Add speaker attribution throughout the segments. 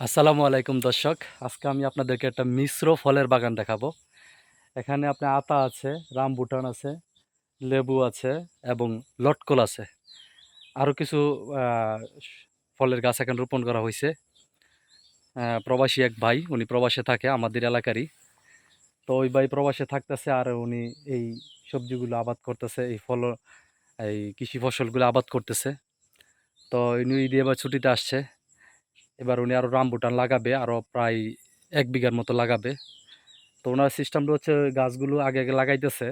Speaker 1: আসসালামু আলাইকুম দর্শক। আজকে আমি আপনাদেরকে একটা মিশ্র ফলের বাগান দেখাবো। এখানে আপনার আতা আছে, রামবুটান আছে, লেবু আছে এবং লটকল আছে। আরও কিছু ফলের গাছ এখানে রোপণ করা হয়েছে। প্রবাসী এক ভাই, উনি প্রবাসে থাকে আমাদের এলাকারই। তো ওই ভাই প্রবাসে থাকতেছে আর উনি এই সবজিগুলো আবাদ করতেছে, এই ফল, এই কৃষি ফসলগুলো আবাদ করতেছে। তো উনি ঈদে এবার ছুটিতে আসছে। এবার উনি আরও রামবুটান লাগাবে আরও প্রায় এক বিঘার মতো লাগাবে। তো ওনার সিস্টেমটা হচ্ছে গাছগুলো আগে আগে লাগাইতেছে।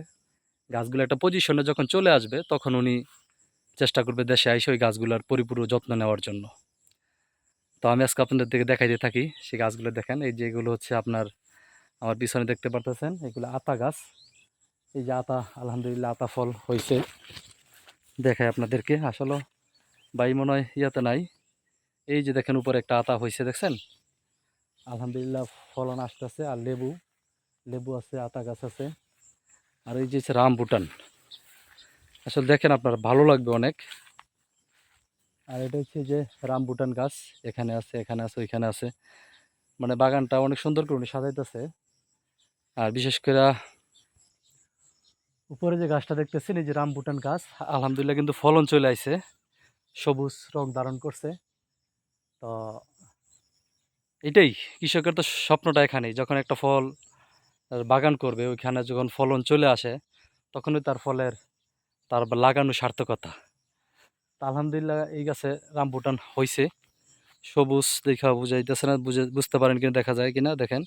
Speaker 1: গাছগুলো একটা পজিশনে যখন চলে আসবে, তখন উনি চেষ্টা করবে দেশে আইসে ওই গাছগুলোর পরিপূর্ণ যত্ন নেওয়ার জন্য। তো আমি আজকে আপনাদের দিকে দেখাইতে থাকি সেই গাছগুলো দেখেন, এই যেগুলো হচ্ছে আপনার, আমার পিছনে দেখতে পারতেছেন, এগুলো আতা গাছ। এই যে আতা, আলহামদুলিল্লাহ আতা ফল হয়েছে দেখায় আপনাদেরকে, আসলে বাই মনে হয় ইয়াতে নাই। এই যে দেখেন উপরে একটা আতা হয়েছে দেখছেন? আলহামদুলিল্লাহ ফলন আসতেছে আর লেবু লেবু আছে, আতা গাছ আছে। আর এই যে হচ্ছে রামবুটান আসলে দেখেন আপনার ভালো লাগবে অনেক। আর এটা হচ্ছে যে রামবুটান গাছ, এখানে আছে এখানে আছে, ওইখানে আছে। মানে বাগানটা অনেক সুন্দর করে উনি সাজাইতেছে। আর বিশেষ করে উপরে যে গাছটা দেখতেছেন, এই যে রামবুটান গাছ, আলহামদুলিল্লাহ কিন্তু ফলন চলে আইছে। সবুজ রং ধারণ করছে। তো এটাই কৃষকের তো স্বপ্নটা এখানেই। যখন একটা ফল বাগান করবে, ওইখানে যখন ফলন চলে আসে, তখনই তার ফলের তার লাগানো সার্থকতা। আলহামদুলিল্লাহ এই গাছে রামবুটান হয়েছে সবুজ দেখা বুঝাইতেছে না, বুঝে, বুঝতে পারেন কিনা, দেখা যায় কিনা, দেখেন।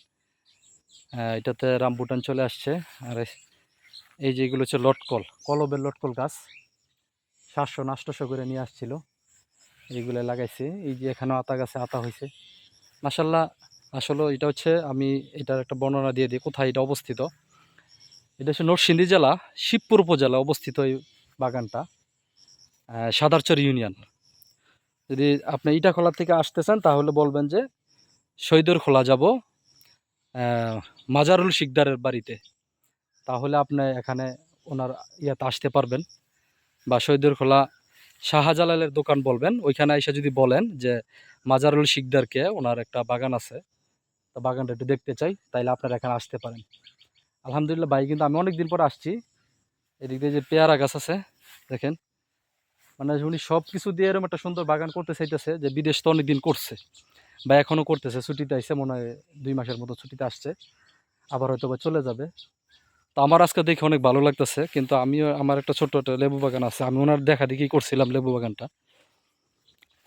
Speaker 1: এটাতে রামবুটান চলে আসছে। আর এই- এই যে এগুলো হচ্ছে লটকল, কলবের লটকল গাছ। সাতশো নাষ্টশো করে নিয়ে আসছিল। এইগুলো লাগাইছে, এই যে এখানেও আতা গাছে আতা হয়েছে মাসাল্লাহ আসলে এটা হচ্ছে আমি এটার একটা বর্ণনা দিয়ে দিই, কোথায় এটা অবস্থিত। এটা হচ্ছে নরসিংদী জেলা, শিবপুর উপজেলা অবস্থিত এই বাগানটা সাদারচর ইউনিয়ন। যদি আপনি ইটাখোলা থেকে আসতে চান, তাহলে বলবেন যে শহীদুর খোলা যাব মাজারুল শিকদারের বাড়িতে। তাহলে আপনি এখানে ওনার ইয়াতে আসতে পারবেন, বা শহীদুর খোলা শাহজালালের দোকান বলবেন, ওইখানে এসে যদি বলেন যে মাজারুল শিকদারকে ওনার একটা বাগান আছে, তো বাগানটা একটু দেখতে চাই, তাইলে আপনারা এখানে আসতে পারেন। আলহামদুলিল্লাহ ভাই, কিন্তু আমি অনেক দিন পর আসছি, এদিক দিয়ে যে পেয়ারা গাছ আছে, দেখেন মানে উনি সব কিছু দিয়ে এরকম একটা সুন্দর বাগান করতে চাইতেছে যে বিদেশ তো অনেক দিন করছে, বা এখনও করতেছে, ছুটিতে আসছে মনে হয় দুই মাসের মতো ছুটিতে আসছে, আবার হয়তো বা চলে যাবে। তো আমার আজকে দেখে অনেক ভালো লাগতেছে, কিন্তু আমিও আমার একটা ছোট্ট একটা লেবু বাগান আছে, আমি ওনার দেখা দেখি করছিলাম লেবু বাগানটা।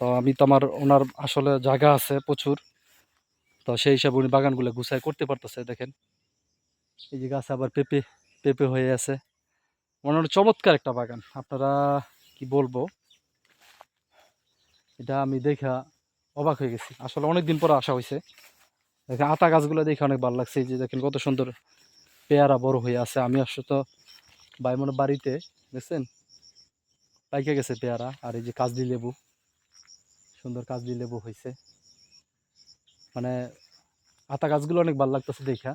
Speaker 1: তো আমি তো আমার ওনার আসলে জায়গা আছে প্রচুর, তো সেই হিসাবে উনি বাগানগুলো গুছাই করতে পারতেছে, দেখেন। এই যে গাছে আবার পেঁপে পেঁপে হয়ে আছে। ওনার চমৎকার একটা বাগান, আপনারা কি বলব? এটা আমি দেখা অবাক হয়ে গেছি। আসলে অনেক দিন পরে আসা হয়েছে। দেখেন আতা গাছগুলো দেখে অনেক ভালো লাগছে, এই যে দেখেন কত সুন্দর পেয়ারা বড় হয়ে আছে। আমি আসলে তো ভাই মনে বাড়িতে, দেখছেন? পাইকে গেছে পেয়ারা, আর এই যে কাজলি লেবু, সুন্দর কাজলি লেবু হয়েছে মানে আতা গাছগুলো অনেক ভালো লাগতেছে দেখা।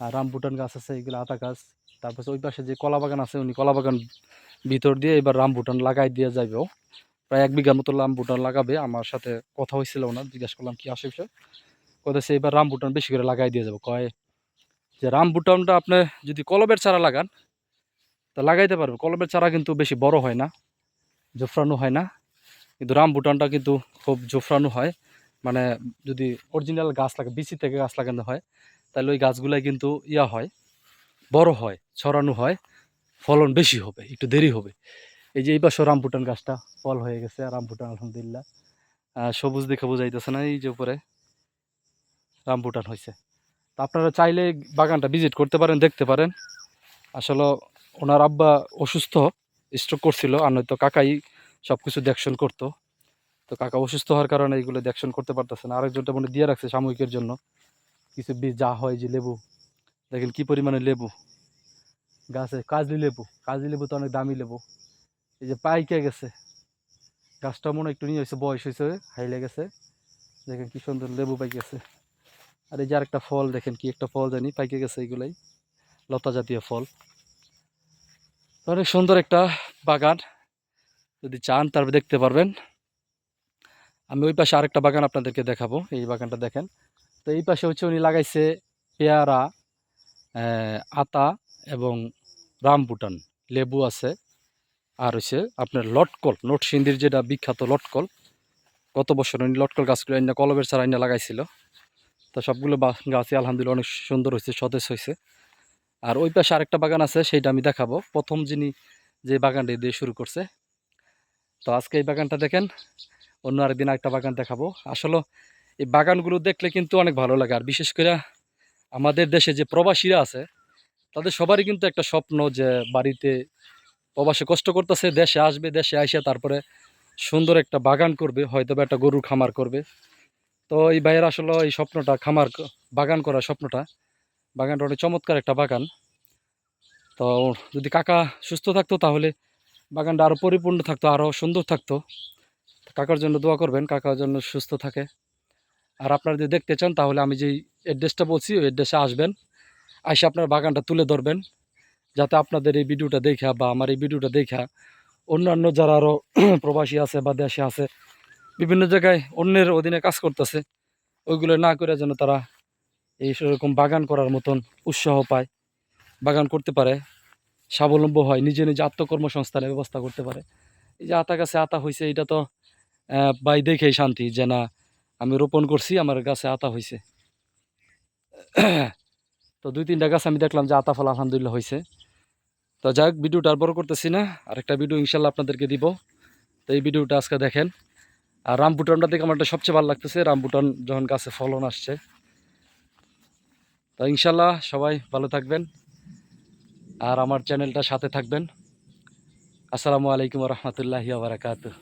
Speaker 1: আর রামবুটান গাছ আছে, এগুলো আতা গাছ। তারপর ওই পাশে যে কলা বাগান আছে, উনি কলা বাগান ভিতর দিয়ে এবার রামবুটান লাগাই দিয়ে যাবে প্রায় এক বিঘার মতো রামবুটান লাগাবে। আমার সাথে কথা হয়েছিল ওনার, জিজ্ঞাসা করলাম, কি আসে বিষয়? কোথায় এবার রামবুটান বেশি করে লাগাই দিয়ে যাব। কয় যে রামবুটানটা আপনি যদি কলবের চারা লাগান তা লাগাইতে পারবে কলবের চারা কিন্তু বেশি বড় হয় না জোফরানো হয় না। কিন্তু রামবুটানটা কিন্তু খুব জোফরানো হয়। মানে যদি অরিজিনাল গাছ লাগে বিচি থেকে গাছ লাগানো হয় তাহলে ওই গাছগুলাই কিন্তু ইয়া হয় বড় হয় ছড়ানো হয় ফলন বেশি হবে একটু দেরি হবে। এই যে এই পাশে রামবুটান গাছটা ফল হয়ে গেছে রামবুটান আলহামদুলিল্লাহ। আহ, সবুজ দেখে বোঝাইতেছে না এই যে উপরে। রামবুটান হয়েছে তো আপনারা চাইলে বাগানটা ভিজিট করতে পারেন, দেখতে পারেন। আসলে ওনার আব্বা অসুস্থ স্ট্রোক করছিল, আর নয়তো কাকাই সব কিছু দেখশন করতো। তো কাকা অসুস্থ হওয়ার কারণে এইগুলো দেখশন করতে পারতেছে না। আরেকজনটা মনে দিয়ে রাখছে সাময়িকের জন্য। কিছু বীজ যা হয় যে লেবু। দেখেন কি পরিমাণে লেবু। গাছে কাজলি লেবু। কাজলি লেবু তো অনেক দামি লেবু। এই যে পাইকে গেছে। গাছটা মনে একটু নিয়ে হয়েছে বয়স হয়েছে, হাইলে গেছে। দেখেন কি সুন্দর লেবু পাই গেছে। আর এই যে আরেকটা ফল দেখেন কি একটা ফল জানি, পাইকে গেছে এগুলাই, লতা জাতীয় ফল। অনেক সুন্দর একটা বাগান, যদি চান তারপর দেখতে পারবেন। আমি ওই পাশে আরেকটা বাগান আপনাদেরকে দেখাবো, এই বাগানটা দেখেন। তো এই পাশে হচ্ছে উনি লাগাইছে পেয়ারা আতা এবং রামবুটান, লেবু আছে। আর হচ্ছে আপনার লটকল নটসিন্দির যেটা বিখ্যাত লটকল, গত বছর উনি লটকল গাছগুলো আইনা কলবের চারা আইনা লাগাইছিল। তো সবগুলো গাছই আলহামদুলিল্লাহ অনেক সুন্দর হয়েছে সতেজ হয়েছে আর ওই পাশে আরেকটা বাগান আছে, সেইটা আমি দেখাবো। প্রথম যিনি যে বাগানটি দিয়ে শুরু করছে। তো আজকে এই বাগানটা দেখেন, অন্য আরেকদিন আরেকটা বাগান দেখাবো। আসলে এই বাগানগুলো দেখলে কিন্তু অনেক ভালো লাগে। আর বিশেষ করে আমাদের দেশে যে প্রবাসীরা আছে, তাদের সবারই কিন্তু একটা স্বপ্ন যে বাড়িতে প্রবাসে কষ্ট করতেছে, দেশে আসবে, দেশে আইসে তারপরে সুন্দর একটা বাগান করবে হয়তো একটা গরুর খামার করবে। তো এই ভাইয়ের আসলে এই স্বপ্নটা, খামার বাগান করার স্বপ্নটা। বাগানটা অনেক চমৎকার একটা বাগান। তো যদি কাকা সুস্থ থাকতো তাহলে বাগানটা আরও পরিপূর্ণ থাকতো আরও সুন্দর থাকতো। কাকার জন্য দোয়া করবেন, কাকার জন্য সুস্থ থাকে। আর আপনারা যদি দেখতে চান তাহলে আমি যেই অ্যাড্রেসটা বলছি, ওই অ্যাড্রেসে আসবেন। এসে আপনার বাগানটা তুলে ধরবেন, যাতে আপনাদের এই ভিডিওটা দেখা বা আমার এই ভিডিওটা দেখা অন্যান্য যারা আরও প্রবাসী আছে বা দেশে আছে বিভিন্ন জায়গায় অন্যের অধীনে কাজ করতেছে, ওইগুলো না করে যেন তারা এই সেরকম বাগান করার মতন উৎসাহ পায়, বাগান করতে পারে, স্বাবলম্ব হয়, নিজে নিজে আত্মকর্মসংস্থানের ব্যবস্থা করতে পারে। এই যে আতা গাছে আতা হয়েছে এটা তো বাই দেখেই শান্তি যে না, আমি রোপণ করছি, আমার গাছে আতা হয়েছে তো দুই তিনটা গাছ আমি দেখলাম যে আতা ফল আলহামদুলিল্লাহ হয়েছে তো যাই হোক, ভিডিওটা আর বড় করতেছি না, আরেকটা ভিডিও ইনশাল্লাহ আপনাদেরকে দিব। তো এই ভিডিওটা আজকে দেখেন। আর রামপুটনটা দেখে আমার সবচেয়ে ভালো লাগতেছে। রামপুটন যখন গাছে ফলন আসছে। তো ইনশাল্লাহ সবাই ভালো থাকবেন আর আমার চ্যানেলটা সাথে থাকবেন। আসসালামু আলাইকুম রহমতুল্লাহি বারাকাতুহ।